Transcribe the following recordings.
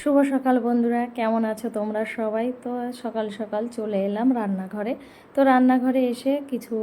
শুভ সকাল বন্ধুরা, কেমন আছো তোমরা সবাই? তো সকাল সকাল চলে এলাম রান্নাঘরে। তো রান্নাঘরে এসে কিছু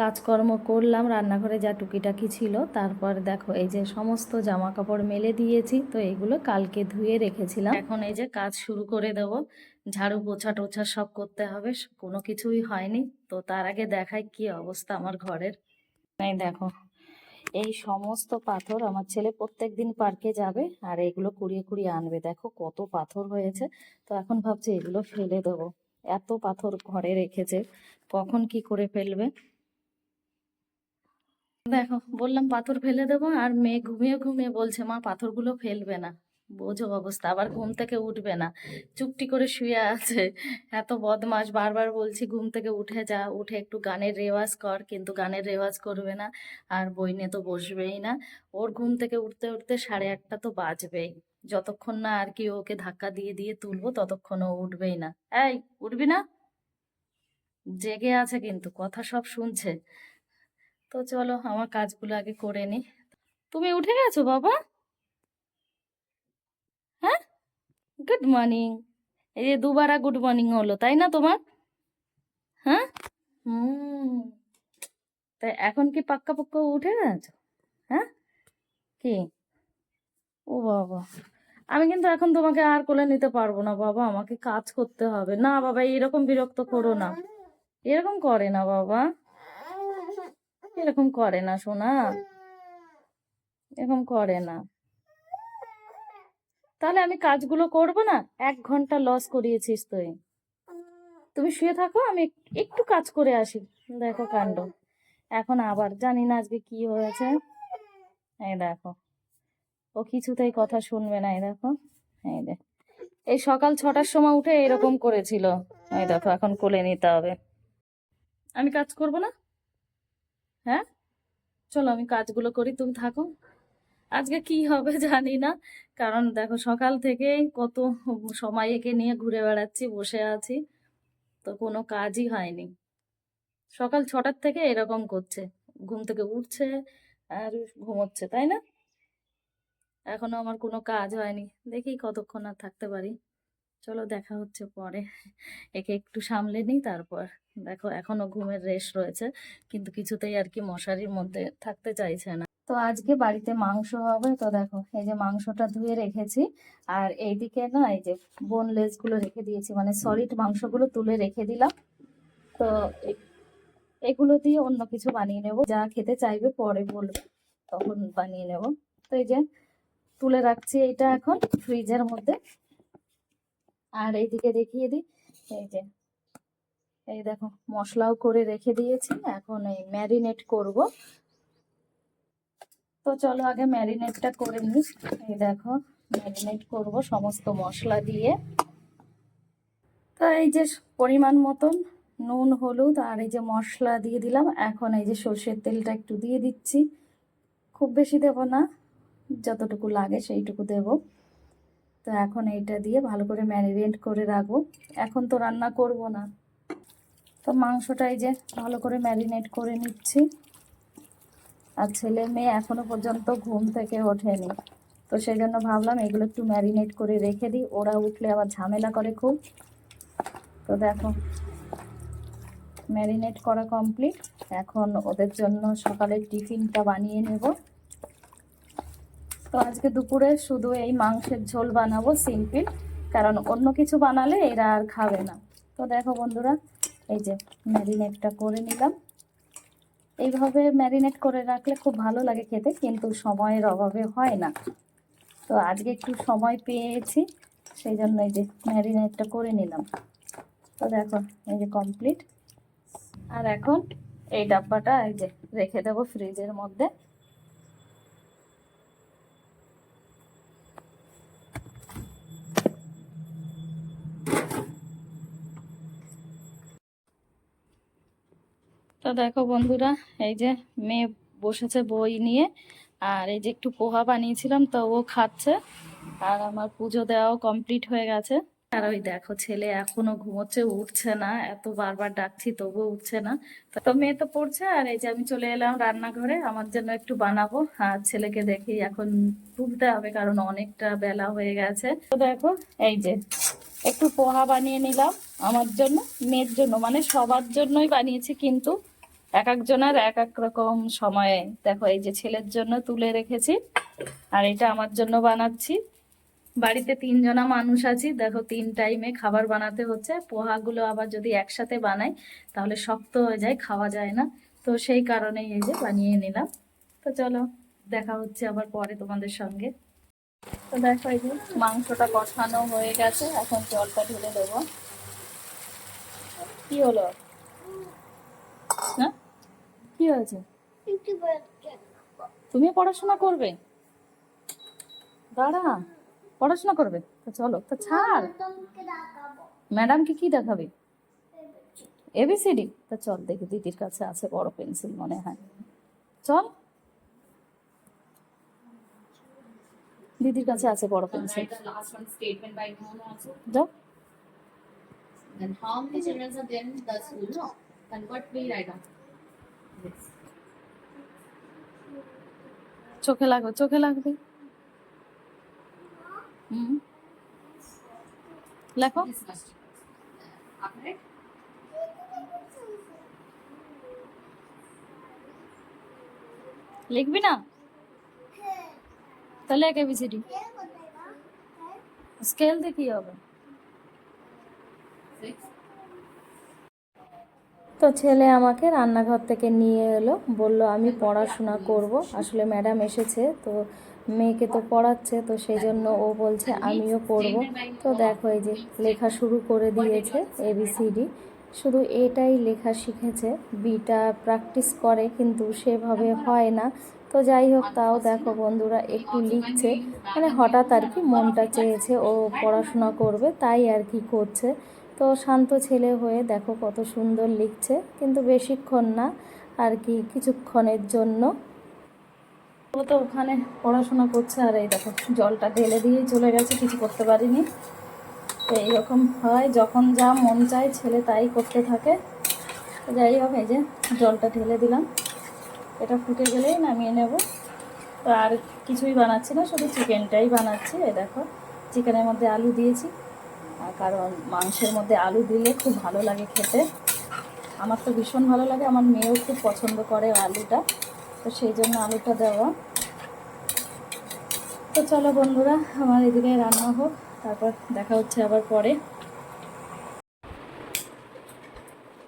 কাজকর্ম করলাম, রান্নাঘরে যা টুকিটাকি ছিল। তারপর দেখো, এই যে সমস্ত জামা কাপড় মেলে দিয়েছি, তো এগুলো কালকে ধুয়ে রেখেছিলাম। এখন এই যে কাজ শুরু করে দেব। ঝাড়ু পোছা টোছা সব করতে হবে, কোনো কিছুই হয়নি। তো তার আগে দেখাই কি অবস্থা আমার ঘরের। দেখো এই সমস্ত পাথর আমার ছেলে প্রত্যেক দিন পার্কে যাবে আর এগুলো কুড়িয়ে কুড়িয়ে আনবে। দেখো কত পাথর হয়েছে। তো এখন ভাবছি এগুলো ফেলে দেবো। এত পাথর ঘরে রেখেছে। কখন কি করে ফেলবে? দেখো, বললাম পাথর ফেলে দেবো আর মেয়ে ঘুমিয়ে ঘুমিয়ে বলছে, মা, পাথরগুলো ফেলবে না। বোঝো অবস্থা আবার ঘুম থেকে উঠবে না। চুপটি করে শুয়ে আছে। এত বদমাস বারবার বলছি ঘুম থেকে উঠে যা উঠে একটু গানের রেওয়াজ কর কিন্তু গানের রেওয়াজ করবে না। আর বই নিয়ে তো বসবেই না। ওর ঘুম থেকে উঠতে উঠতে সাড়ে আটটা তো বাজবেই। যতক্ষণ না আর কি ওকে ধাক্কা দিয়ে দিয়ে তুলবো ততক্ষণ ও উঠবেই না। এই উঠবি না? জেগে আছে কিন্তু কথা সব শুনছে। তো চলো আমার কাজগুলো আগে করে নি। তুমি উঠে গেছো বাবা হ্যাঁ গুড মর্নিং এই যে দুবারা গুড মর্নিং হলো, তাই না তোমার? হ্যাঁ? হুম। তাই এখন কি পাক্কা পাক্কা উঠে গেছো হ্যাঁ? কি? ও বাবা। আমি কিন্তু এখন তোমাকে আর কোলে নিতে পারব না, বাবা। আমাকে কাজ করতে হবে। না, বাবা, এরকম বিরক্ত করো না। এরকম করে না, বাবা। এরকম করে না, সোনা। এরকম করে না। তাহলে আমি কাজগুলো করব না? এক ঘণ্টা লস করিয়েছিস তুই। তুমি শুয়ে থাকো, আমি একটু কাজ করে আসি। দেখো কাণ্ড। এখন আবার জানি না আজকে কি হয়েছে। এই দেখো। ও কিছুতেই কথা শুনবে না, এই দেখো। এই দেখ এই সকাল ছটার সময় উঠে এরকম করেছিল। এই দেখো, এখন কোলে নিতে হবে। আমি কাজ করব না? হ্যাঁ? চলো আমি কাজগুলো করি, তুমি থাকো। আজকে কি হবে জানি না। কারণ দেখো সকাল থেকেই কত সময় একে নিয়ে ঘুরে বেড়াচ্ছি, বসে আছি। তো কোনো কাজই হয়নি। সকাল ছটার থেকে এরকম করছে। ঘুম থেকে উঠছে আর ঘুমোচ্ছে, তাই না? এখনও আমার কোনো কাজ হয়নি। দেখি কতক্ষণ আর থাকতে পারি। চলো দেখা হচ্ছে পরে। একে একটু সামলে নিই, তারপর দেখো এখনও ঘুমের রেশ রয়েছে, কিন্তু কিছুতেই আর কি মশারির মধ্যে থাকতে চাইছে না। তো আজকে বাড়িতে মাংস হবে। তো দেখো, এই যে মাংসটা ধুয়ে রেখেছি। আর এইদিকে না, এই যে বোনলেসগুলো রেখে দিয়েছি। মানে সলিড মাংসগুলো তুলে রেখে দিলাম। তো এগুলো দিয়ে অন্য কিছু বানিয়ে নেব। যা খেতে চাইবে পরে বলবে, তখন বানিয়ে নেব। তো এই যে তুলে রাখছি এটা এখন ফ্রিজের মধ্যে। আর এইদিকে দেখিয়ে দিই, এই যে, এই দেখো মশলাও করে রেখে দিয়েছি। এখন এই ম্যারিনেট করব। তো চলো আগে ম্যারিনেটটা করে নিই। এই দেখো, ম্যারিনেট করব সমস্ত মশলা দিয়ে। তো এই যে পরিমাণ মতন নুন, হলুদ আর এই যে মশলা দিয়ে দিলাম। এখন এই যে সর্ষের তেলটা একটু দিয়ে দিচ্ছি। খুব বেশি দেব না, যতটুকু লাগে সেইটুকু দেব। তো এখন এইটা দিয়ে ভালো করে ম্যারিনেট করে রাখব। এখন তো রান্না করব না। তো মাংসটা এই যে ভালো করে ম্যারিনেট করে নিচ্ছি। আর ছেলে মেয়ে এখনও পর্যন্ত ঘুম থেকে ওঠেনি। তো সেই জন্য ভাবলাম এগুলো একটু ম্যারিনেট করে রেখে দিই। ওরা উঠলে আবার ঝামেলা করে খুব। তো দেখো, ম্যারিনেট করা কমপ্লিট। এখন ওদের জন্য সকালের টিফিনটা বানিয়ে নেব। তো আজকে দুপুরে শুধু এই মাংসের ঝোল বানাবো, সিম্পল। কারণ অন্য কিছু বানালে এরা আর খাবে না। তো দেখো বন্ধুরা, এই যে ম্যারিনেটটা করে নিলাম। এইভাবে ম্যারিনেট করে রাখলে খুব ভালো লাগে খেতে, কিন্তু সময়ের অভাবে হয় না। তো আজকে একটু সময় পেয়েছি, সেই জন্য এই যে ম্যারিনেটটা করে নিলাম। তো দেখো, এই যে কমপ্লিট আর এখন এই ডাব্বাটা এই যে রেখে দেবো ফ্রিজের মধ্যে। তো দেখো বন্ধুরা, এই যে মেয়ে বসেছে বই নিয়ে, আর এই যে একটু পোহা বানিয়েছিলাম তো ও খাচ্ছে, আর আমার পুজো দেওয়াও কমপ্লিট হয়ে গেছে। আর ওই দেখো ছেলে এখনও ঘুমোচ্ছে, উঠছে না, এত বারবার ডাকছি তবুও উঠছে না। তো মেয়ে তো পড়ছে, আর এই যে আমি চলে এলাম রান্নাঘরে, আমার জন্য একটু বানাবো, আর ছেলেকে দেখি এখন তুলতে হবে, কারণ অনেকটা বেলা হয়ে গেছে। তো দেখো, এই যে একটু পোহা বানিয়ে নিলাম, আমার জন্য, মেয়ের জন্য মানে সবার জন্যই বানিয়েছি কিন্তু এক একজনের এক এক রকম সময়ে। দেখো, এই যে ছেলের জন্য তুলে রেখেছি, আর এটা আমার জন্য বানাচ্ছি। বাড়িতে তিনজনা মানুষ আছি। দেখো, তিন টাইমে খাবার বানাতে হচ্ছে। পোহাগুলো আবার যদি একসাথে বানাই, তাহলে শক্ত হয়ে যায়, খাওয়া যায় না। তো সেই কারণেই এই যে বানিয়ে নিলাম। তো চলো, দেখা হচ্ছে আবার পরে তোমাদের সঙ্গে। তো দেখো, এই যে মাংসটা কষানো হয়ে গেছে। এখন জলটা ঢেলে দেবো। কি হলো? কি হয়েছে তুমি পড়াশোনা করবে দাঁড়া পড়াশোনা করবে তো চলো তো ছাড় ম্যাডামকে কি দেখাবে এবিসিডি তা চল দেখি দিদির কাছে আছে বড় পেন্সিল মনে হয় চল দিদির কাছে আছে বড় pencil the Then how many children are there in the school? No. We write down? This. চোখে লাগবে চোখে লাগবে। হুম। লেখো। লিখবি না? তাহলে এক এবিসিডি স্কেল দিয়ে কি হবে? Six. তো ছেলে আমাকে রান্নাঘর থেকে নিয়ে এলো, বলল, আমি পড়াশোনা করব। আসলে ম্যাডাম এসেছে, তো মেয়েকে তো পড়াচ্ছে, তো সেই জন্য ও বলছে, আমিও পড়ব। তো দেখো এই যে লেখা শুরু করে দিয়েছে এবিসিডি শুধু এটাই লেখা শিখেছে, বিটা প্র্যাকটিস করে, কিন্তু সেভাবে হয় না। তো যাই হোক, তাও দেখো বন্ধুরা একটু লিখছে মানে হঠাৎ আর কি মনটা চেয়েছে, ও পড়াশোনা করবে, তাই আর কি করছে। তো শান্ত ছেলে হয়ে দেখো কত সুন্দর লিখছে, কিন্তু বেশিক্ষণ না, আর কি কিছুক্ষণের জন্য। ও তো ওখানে পড়াশোনা করছে, আর এই দেখো জলটা ঢেলে দিয়েই চলে গেছে, কিছু করতে পারিনি। তো এইরকম হয়, যখন যা মন চায় ছেলে তাই করতে থাকে। যাই হোক, এই যে জলটা ঢেলে দিলাম। এটা ফুটে গেলেই নামিয়ে নেব। তো আর কিছুই বানাচ্ছি না, শুধু চিকেনটাই বানাচ্ছি, এই দেখো। চিকেনের মধ্যে আলু দিয়েছি। কারণ মাংসের মধ্যে আলু দিলে খুব ভালো লাগে খেতে। আমার তো ভীষণ ভালো লাগে, আমার মেয়েও খুব পছন্দ করে আলুটা। তো সেই জন্য আলুটা দেওয়া। তো চলো বন্ধুরা, আমার এদিকে রান্না হোক, তারপর দেখা হচ্ছে আবার পরে।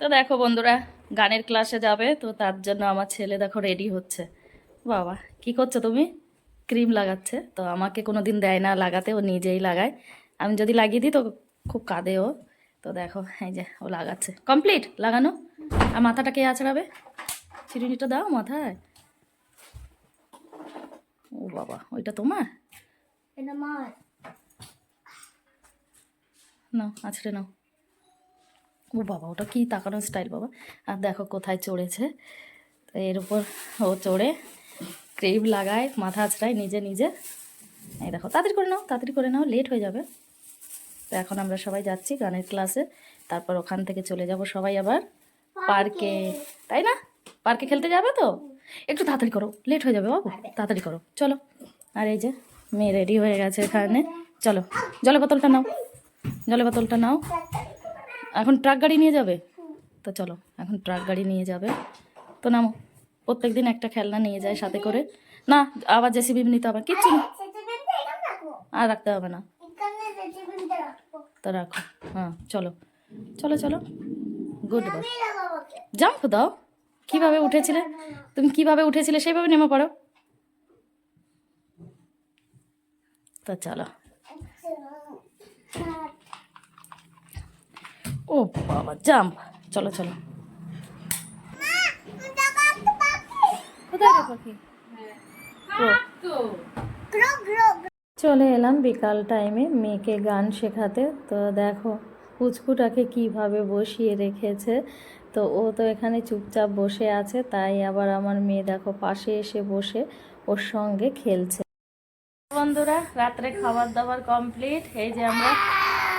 তো দেখো বন্ধুরা, গানের ক্লাসে যাবে, তো তার জন্য আমার ছেলে দেখো রেডি হচ্ছে। বাবা, কি করছ তুমি? ক্রিম লাগাচ্ছে, তো আমাকে কোনো দিন দেয় না, লাগাতে, ও নিজেই লাগায়। আমি যদি লাগিয়ে দিই তো খুব কাঁদে ও তো দেখো এই যে ও লাগাচ্ছে। কমপ্লিট লাগানো। আর মাথাটা কে আছড়াবে? চিরুনিটা দাও মাথায়। ও বাবা ওইটা তোমার? নাও আছড়ে নাও। ও বাবা ওটা কি তাকানোর স্টাইল বাবা? আর দেখো কোথায় চড়েছে। তো এর উপর ও চড়ে ক্রিম লাগায় মাথা আছড়ায় নিজে নিজে। এই দেখো তাড়াতাড়ি করে নাও তাড়াতাড়ি করে নাও লেট হয়ে যাবে। তো এখন আমরা সবাই যাচ্ছি গানের ক্লাসে। তারপর ওখান থেকে চলে যাব সবাই আবার পার্কে। তাই না? পার্কে খেলতে যাবে তো? একটু তাড়াতাড়ি করো লেট হয়ে যাবে বাবু। তাড়াতাড়ি করো চলো। আর এই যে মেয়ে রেডি হয়ে গেছে এখানে। চলো জলের বোতলটা নাও। জলের বোতলটা নাও। এখন ট্রাক গাড়ি নিয়ে যাবে? তো চলো এখন ট্রাক গাড়ি নিয়ে যাবে। তো নামো প্রত্যেক দিন একটা খেলনা নিয়ে যায় সাথে করে। না আবার জেসিবি নিতে হবে। কিচ্ছু না। আর রাখতে হবে না। তো রাখো। হ্যাঁ চলো। চলো চলো। গুড বয় জাম্প দাও। কীভাবে উঠেছিলে? তুমি কীভাবে উঠেছিলে সেইভাবে নেমে পড়ো। তো চলো। ও বাবা জাম্প। চলো চলো। কোথায় পাখি? ও। চলে এলাম বিকাল টাইমে মেয়েকে গান শেখাতে। তো দেখো, পুচকুটাকে কীভাবে বসিয়ে রেখেছে। তো ও তো এখানে চুপচাপ বসে আছে, তাই আবার আমার মেয়ে দেখো পাশে এসে বসে ওর সঙ্গে খেলছে। বন্ধুরা, রাত্রে খাবার দাবার কমপ্লিট এই যে আমরা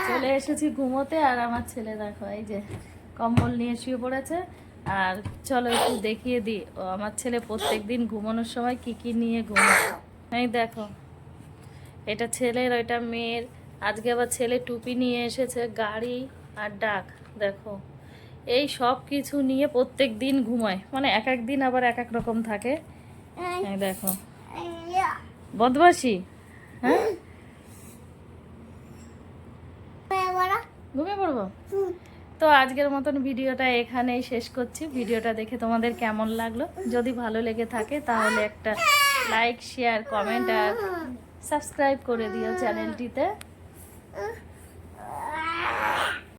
চলে এসেছি ঘুমোতে, আর আমার ছেলে দেখো এই যে কম্বল নিয়ে শুয়ে পড়েছে। আর চলো একটু দেখিয়ে দিই, ও আমার ছেলে প্রত্যেক দিন ঘুমানোর সময় কি কি নিয়ে ঘুমায়। এই দেখো এটা ছেলের, ওইটা মেয়ের। আজকে আবার ছেলে টুপি নিয়ে এসেছে, গাড়ি আর ডাক, দেখো। এই সব কিছু নিয়ে প্রত্যেক দিন ঘুমায়। মানে এক এক দিন আবার এক এক রকম থাকে। দেখো। বদমাসি হ্যাঁ? ঘুমিয়ে পড়ব? তো আজকের মতন ভিডিওটা এখানেই শেষ করছি। ভিডিওটা দেখে তোমাদের কেমন লাগল? যদি ভালো লেগে থাকে, তাহলে একটা লাইক শেয়ার কমেন্ট আর সাবস্ক্রাইব করে দিও চ্যানেলটিতে।